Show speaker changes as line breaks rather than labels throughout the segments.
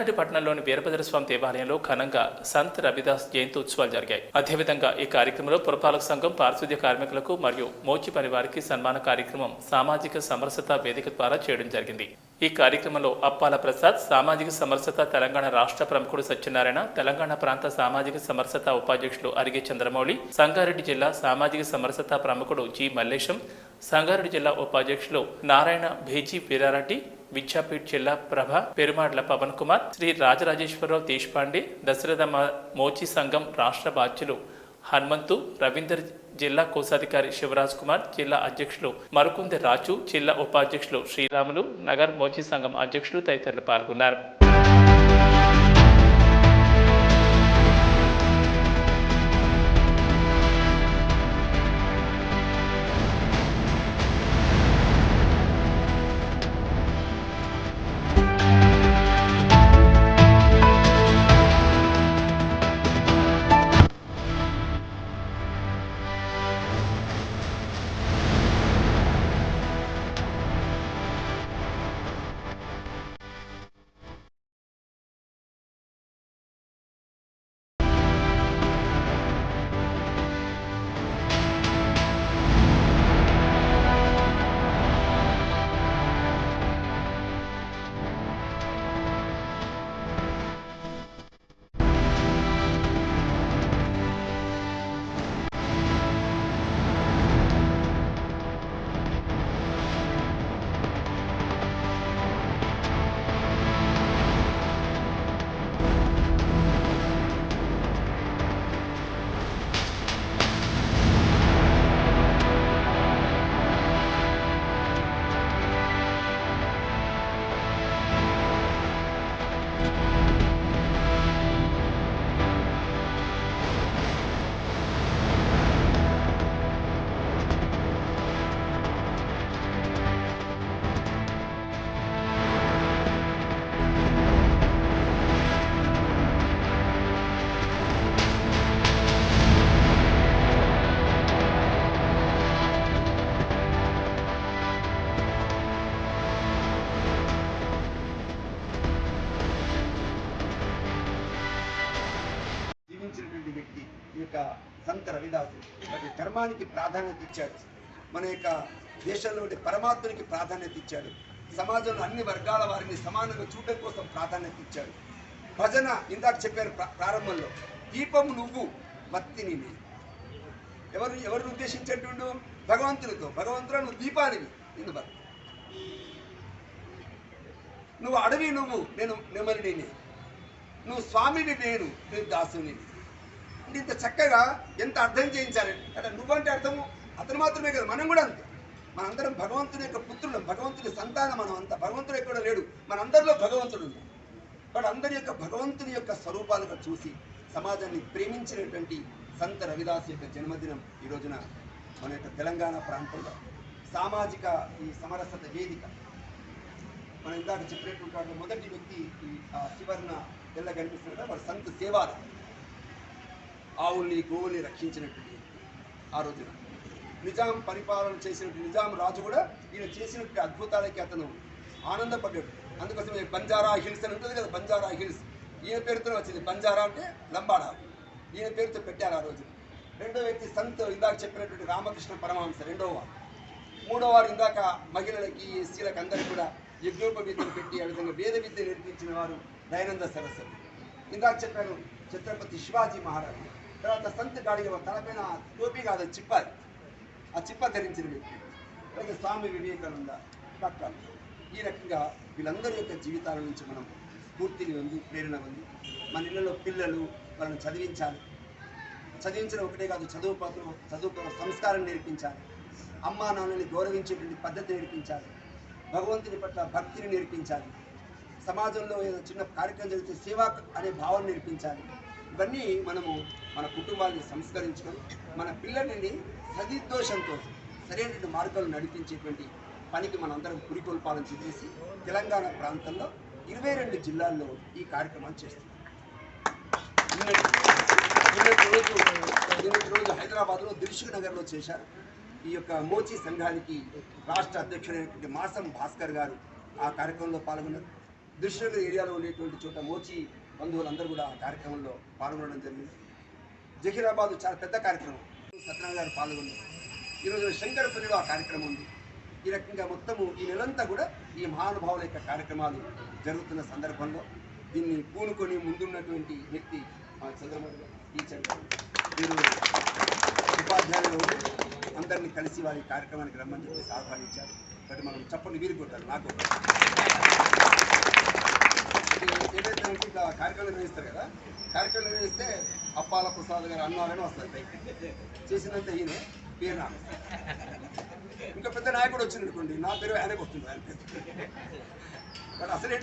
సంగారెడ్డి పట్టణంలోని వీరభద్ర స్వామి దేవాలయంలో ఘనంగా సంత్ రవిదాస్ జయంతి ఉత్సవాలు జరిగాయి. అదేవిధంగా ఈ కార్యక్రమంలో పురపాలక సంఘం పారిశుద్ధ్య కార్మికులకు మరియు మోచి పని వారికి సన్మాన కార్యక్రమం సామాజిక సమరసత వేదిక ద్వారా చేయడం జరిగింది. ఈ కార్యక్రమంలో అప్పాల ప్రసాద్ సామాజిక సమరసత తెలంగాణ రాష్ట్ర ప్రముఖుడు సత్యనారాయణ తెలంగాణ ప్రాంత సామాజిక సమరసత ఉపాధ్యక్షులు అరిగే చంద్రమౌళి సంగారెడ్డి జిల్లా సామాజిక సమరసత ప్రముఖుడు జి మల్లేశం సంగారెడ్డి జిల్లా ఉపాధ్యక్షులు నారాయణ భేజీ వీరారెడ్డి విద్యాపీఠ్ జిల్లా ప్రభ పెరుమాడ్ల పవన్ కుమార్ శ్రీ రాజరాజేశ్వరరావు దేశపాండే దశరథ మ- మోచి సంఘం రాష్ట్ర బాధ్యులు హనుమంతు రవీందర్ జిల్లా కోశాధికారి శివరాజ్ కుమార్ జిల్లా అధ్యక్షులు మరుకుంది రాజు జిల్లా ఉపాధ్యక్షులు శ్రీరాములు నగర్ మోచి సంఘం అధ్యక్షులు తదితరులు పాల్గొన్నారు.
ధర్మానికి ప్రాధాన్యత ఇచ్చాడు. మన యొక్క దేశంలోని పరమాత్మనికి ప్రాధాన్యత ఇచ్చాడు. సమాజంలో అన్ని వర్గాల వారిని సమానంగా చూడడం కోసం ప్రాధాన్యత ఇచ్చాడు. భజన ఇందాక చెప్పారు ప్రారంభంలో. దీపం నువ్వు మత్తిని ఎవరు ఎవరిని ఉద్దేశించేటుండు భగవంతునితో. భగవంతుడు నువ్వు దీపానివి నిన్ను భక్తి. నువ్వు అడవి నువ్వు నేను నెమలిని నువ్వు స్వామిని నేను నేను దాసుని అంటే ఇంత చక్కగా ఎంత అర్థం చేయించాలి అంటే నువ్వంటే అర్థము అతను మాత్రమే కదా మనం కూడా అంతే. మనందరం భగవంతుని యొక్క పుత్రులం భగవంతుని సంతానం మనం అంత భగవంతుడు ఎక్కడ లేడు? మనందరిలో భగవంతుడు ఉన్నాడు. బట్ అందరి యొక్క భగవంతుని యొక్క స్వరూపాలుగా చూసి సమాజాన్ని ప్రేమించినటువంటి సంత రవిదాస్ యొక్క జన్మదినం ఈ రోజున మన యొక్క తెలంగాణ ప్రాంతంలో. సామాజిక ఈ సమరసత వేదిక. మనం ఇందాక చెప్పినటువంటి మొదటి వ్యక్తి ఈ ఆ చివరన తెల్ల కనిపిస్తున్న వాడు సంత సేవారు ఆవుల్ని గోవుల్ని రక్షించినటువంటి ఆ రోజున. నిజాం పరిపాలన చేసినటువంటి నిజాం రాజు కూడా ఈయన చేసినటువంటి అద్భుతాలకి అతను ఆనందపడ్డాడు. అందుకోసం బంజారా హిల్స్ అని ఉంటుంది కదా బంజారా హిల్స్. ఈయన పేరుతో వచ్చింది. బంజారా అంటే లంబాడా. ఈయన పేరుతో పెట్టారు ఆ రోజు రెండో వ్యక్తి సంత్ ఇందాక చెప్పినటువంటి రామకృష్ణ పరమహంస రెండవ. వారు మూడో వారు ఇందాక మహిళలకి ఎస్సీలకు అందరికీ కూడా యజ్ఞోపవీతలు పెట్టి ఆ విధంగా వేద విద్య నేర్పించిన వారు దయానంద సరస్వతి. ఇందాక చెప్పాను ఛత్రపతి శివాజీ మహారాజు. తర్వాత సంత్ గాడిగ తలపైన టోపీ కాదు చిప్ప. ఆ చిప్ప ధరించిన వ్యక్తి. అలాగే స్వామి వివేకానంద డాక్టర్. ఈ రకంగా వీళ్ళందరి యొక్క జీవితాల నుంచి మనం స్ఫూర్తిని ఉంది ప్రేరణ ఉంది మన ఇళ్ళలో పిల్లలు వాళ్ళని చదివించాలి. చదివించడం ఒకటే కాదు చదువు పత్రం చదువు సంస్కారం నేర్పించాలి. అమ్మా నాన్నని గౌరవించేటువంటి పద్ధతి నేర్పించాలి. భగవంతుని పట్ల భక్తిని నేర్పించాలి. సమాజంలో ఏదో చిన్న కార్యక్రమం జరిగితే సేవ అనే భావన నేర్పించాలి. ఇవన్నీ మనము మన కుటుంబాన్ని సంస్కరించడం మన పిల్లల్ని సదిద్దోషంతో సరైనటువంటి మార్గాలు నడిపించేటువంటి పనికి మనందరం పురికొల్పాలని చెప్పేసి తెలంగాణ ప్రాంతంలో ఇరవై రెండు జిల్లాల్లో ఈ కార్యక్రమాలు చేస్తున్నాం. నిన్నటి రోజు నిన్నటి రోజు హైదరాబాద్లో దిల్షుక్ నగర్లో చేశారు. ఈ యొక్క మోచి సంఘానికి రాష్ట్ర అధ్యక్షుడైనటువంటి మాసం భాస్కర్ గారు ఆ కార్యక్రమంలో పాల్గొన్నారు. దృశ్యుల ఏరియాలో ఉండేటువంటి చోట మోచి బంధువులందరూ కూడా ఆ కార్యక్రమంలో పాల్గొనడం జరిగింది. జహీరాబాద్ చాలా పెద్ద కార్యక్రమం. సత్యనారాయణ గారు పాల్గొన్నారు. ఈరోజు శంకరపల్లిలో ఆ కార్యక్రమం ఉంది. ఈ రకంగా మొత్తము ఈ నెలంతా కూడా ఈ మహానుభావుల యొక్క కార్యక్రమాలు జరుగుతున్న సందర్భంలో దీన్ని పూనుకొని ముందున్నటువంటి వ్యక్తి మా చంద్రబాబు టీచర్ గారు. వీరు ఉపాధ్యాయులు అందరినీ కలిసి వారి కార్యక్రమానికి రమ్మని చెప్పేసి ఆహ్వానించారు. బట్ మనం చెప్పండి వీరు కొట్టారు నాకు ఏదైతే ఉంటే ఇట్లా కార్యక్రమం నిర్వహిస్తారు కదా కార్యక్రమం నిర్వహిస్తే అప్పాల ప్రసాద్ గారు అన్నారని వస్తారు. పైకి చేసినంత ఈయన పేరు నా ఇంకా పెద్ద నాయకుడు వచ్చింది అనుకోండి నా పేరు ఆయనకు వస్తుంది ఆయన పేరు. బట్ అసలు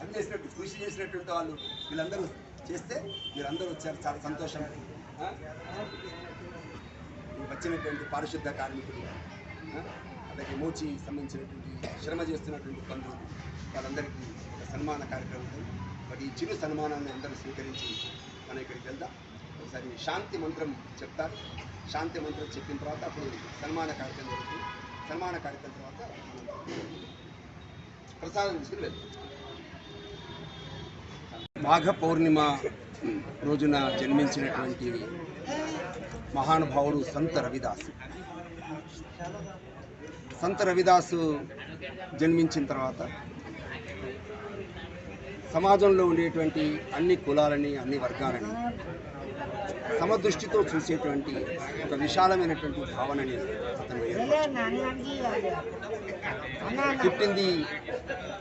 పని చేసినట్టు కృషి చేసినటువంటి వాళ్ళు వీళ్ళందరూ చేస్తే మీరందరూ వచ్చారు చాలా సంతోషం. వచ్చినటువంటి పారిశుద్ధ కార్మికులు అలాగే మోచి సంబంధించినటువంటి శ్రమ చేస్తున్నటువంటి పనులు వాళ్ళందరికీ సన్మాన కార్యక్రమం మరి ఈ చిరు సన్మానాన్ని అందరూ స్వీకరించి మనం ఇక్కడికి వెళ్దాం. ఒకసారి శాంతి మంత్రం చెప్తారు. శాంతి మంత్రం చెప్పిన తర్వాత అప్పుడు సన్మాన కార్యక్రమం జరుగుతుంది. సన్మాన కార్యక్రమం తర్వాత ప్రసాదం తీసుకుని వెళ్తాం. మాఘ పౌర్ణిమ రోజున జన్మించినటువంటి మహానుభావుడు సంత రవిదాసు. సంత రవిదాసు జన్మించిన తర్వాత సమాజంలో ఉండేటువంటి అన్ని కులాలని అన్ని వర్గాలని సమదృష్టితో చూసేటువంటి ఒక విశాలమైనటువంటి భావనని అతను పుట్టింది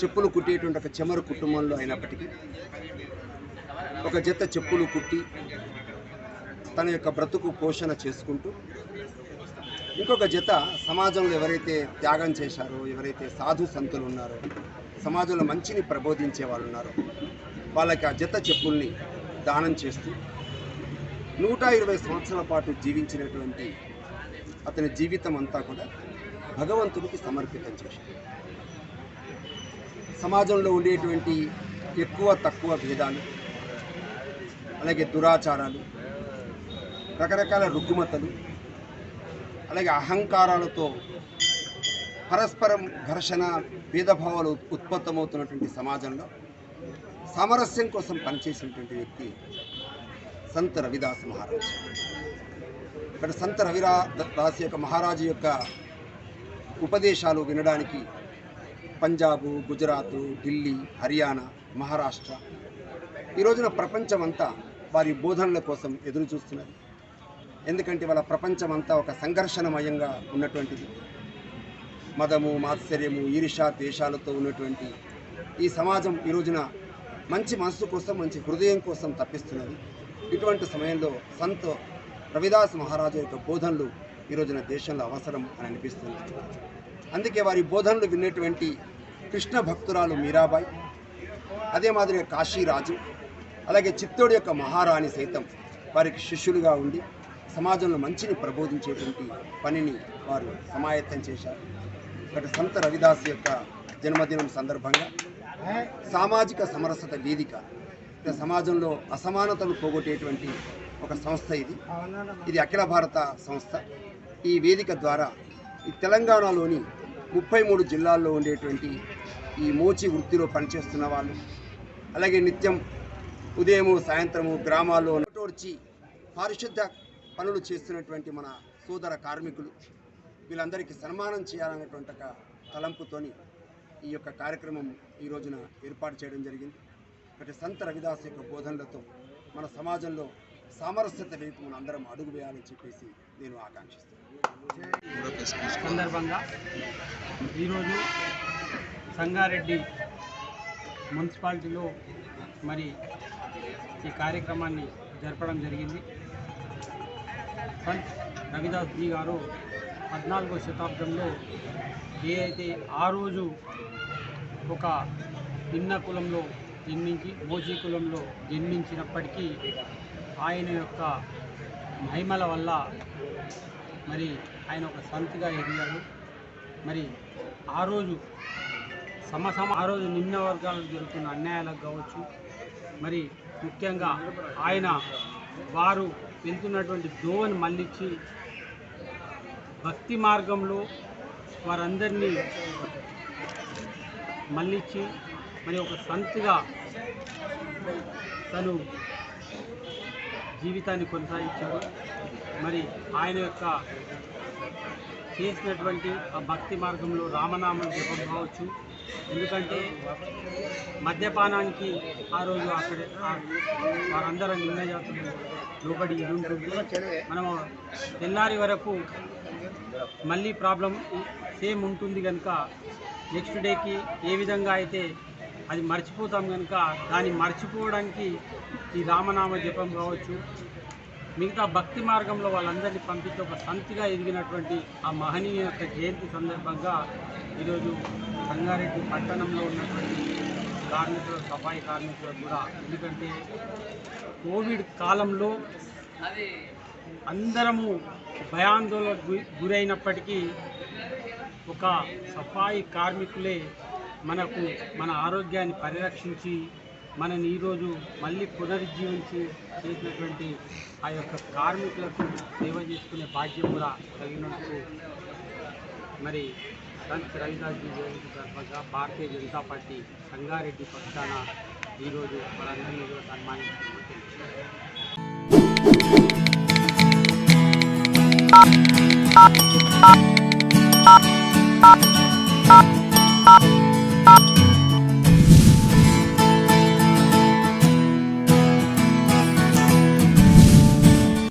చెప్పులు కుట్టేటువంటి ఒక చెమరు కుటుంబంలో అయినప్పటికీ ఒక జత చెప్పులు కుట్టి తన యొక్క బ్రతుకు పోషణ చేసుకుంటూ ఇంకొక జత సమాజంలో ఎవరైతే త్యాగం చేశారో ఎవరైతే సాధు సంతులు ఉన్నారో సమాజంలో మంచిని ప్రబోధించే వాళ్ళు ఉన్నారు. వాళ్ళకి ఆ జత చెప్పుల్ని దానం చేస్తూ నూట ఇరవై సంవత్సరాల పాటు జీవించినటువంటి అతని జీవితం అంతా కూడా భగవంతుడికి సమర్పితం చేశాడు సమాజంలో ఉండేటువంటి ఎక్కువ తక్కువ భేదాలు అలాగే దురాచారాలు రకరకాల రుగ్మతలు అలాగే అహంకారాలతో పరస్పరం ఘర్షణ భేదభావాలు ఉత్పత్తమవుతున్నటువంటి సమాజంలో సామరస్యం కోసం పనిచేసినటువంటి వ్యక్తి సంత రవిదాస్ మహారాజ్. ఇక్కడ సంత రవిరా దాస్ యొక్క మహారాజు యొక్క ఉపదేశాలు వినడానికి పంజాబు గుజరాత్ ఢిల్లీ హర్యానా మహారాష్ట్ర ఈ రోజున ప్రపంచమంతా వారి బోధనల కోసం ఎదురు చూస్తున్నది ఎందుకంటే వాళ్ళ ప్రపంచమంతా ఒక సంఘర్షణమయంగా ఉన్నటువంటిది. మదము మాత్సర్యము ఈర్ష ద్వేషాలతో ఉన్నటువంటి ఈ సమాజం ఈ రోజున మంచి మనసు కోసం మంచి హృదయం కోసం తప్పిస్తున్నది. ఇటువంటి సమయంలో సంత్ రవిదాస్ మహారాజు యొక్క బోధనలు ఈ రోజున దేశంలో అవసరం అని అనిపిస్తుంది. అందుకే వారి బోధనలు విన్నటువంటి కృష్ణ భక్తురాలు మీరాబాయి అదే మాదిరిగా కాశీరాజు అలాగే చిత్తోడు యొక్క మహారాణి సైతం వారికి శిష్యులుగా ఉండి సమాజంలో మంచిని ప్రబోధించేటువంటి పనిని వారు సమాయత్తం చేశారు. ఒకటి సంత రవిదాస్ యొక్క జన్మదినం సందర్భంగా సామాజిక సమరసత వేదిక సమాజంలో అసమానతలు పోగొట్టేటువంటి ఒక సంస్థ ఇది. ఇది అఖిల భారత సంస్థ. ఈ వేదిక ద్వారా ఈ తెలంగాణలోని ముప్పై మూడు జిల్లాల్లో ఉండేటువంటి ఈ మోచి వృత్తిలో పనిచేస్తున్న వాళ్ళు అలాగే నిత్యం ఉదయము సాయంత్రము గ్రామాల్లో నోటోడ్చి పారిశుద్ధ పనులు చేస్తున్నటువంటి మన సోదర కార్మికులు వీళ్ళందరికీ సన్మానం చేయాలనేటువంటి ఒక తలంపుతోని ఈ యొక్క కార్యక్రమం ఈ రోజున ఏర్పాటు చేయడం జరిగింది. ఒకటి సంత రవిదాస్ యొక్క బోధనలతో మన సమాజంలో సామరస్యత వైపు మనం అందరం అడుగు వేయాలని చెప్పేసి నేను ఆకాంక్షిస్తున్నాను.
సందర్భంగా ఈరోజు సంగారెడ్డి మున్సిపాలిటీలో మరి ఈ కార్యక్రమాన్ని జరపడం జరిగింది. సంత్ రవిదాస్ జీ గారు పద్నాలుగో శతాబ్దంలో ఏదైతే ఆ రోజు ఒక నిన్న కులంలో జన్మించి మోజీ కులంలో జన్మించినప్పటికీ ఆయన యొక్క మహిమల వల్ల మరి ఆయన ఒక సంతిగా ఎదిగారు. మరి ఆ రోజు సమసమ ఆ రోజు నిమ్న వర్గాలకు జరుగుతున్న అన్యాయాలకు కావచ్చు మరి ముఖ్యంగా ఆయన వారు వెళ్తున్నటువంటి దోవని మళ్ళించి భక్తి మార్గంలో వారందరినీ మళ్ళించి మరి ఒక సంతగా తను జీవితాన్ని కొనసాగించాడు. మరి ఆయన యొక్క చేసినటువంటి ఆ భక్తి మార్గంలో రామనామం జపం కావచ్చు. ఎందుకంటే మద్యపానానికి ఆ రోజు అక్కడ ఆ- వారందరూ నిర్ణయాలు లోబడి ఉంటుంది మనము తెల్లారి వరకు మళ్ళీ ప్రాబ్లం సేమ్ ఉంటుంది కనుక నెక్స్ట్ డేకి ఏ విధంగా అయితే అది మర్చిపోతాం కనుక దాన్ని మర్చిపోవడానికి ఈ రామనామ జపం కావచ్చు మిగతా భక్తి మార్గంలో వాళ్ళందరినీ పంపించి ఒక సంతిగా ఎదిగినటువంటి ఆ మహనీయ యొక్క జయంతి సందర్భంగా ఈరోజు సంగారెడ్డి పట్టణంలో ఉన్నటువంటి కార్మికులు సఫాయి కార్మికులకు కూడా ఎందుకంటే కోవిడ్ కాలంలో అందరము భయాందోళన గురైనప్పటికీ ఒక సఫాయి కార్మికులే మనకు మన ఆరోగ్యాన్ని పరిరక్షించి మనని ఈరోజు మళ్ళీ పునరుజ్జీవించి చేసినటువంటి ఆ యొక్క కార్మికులకు సేవ చేసుకునే బాధ్యం కూడా కలిగినందుకు మరి సంత్ రవిదాస్జీ జయంతి సందర్భంగా భారతీయ జనతా పార్టీ సంగారెడ్డి పక్షాన ఈరోజు మనందరినీ కూడా సన్మానించడం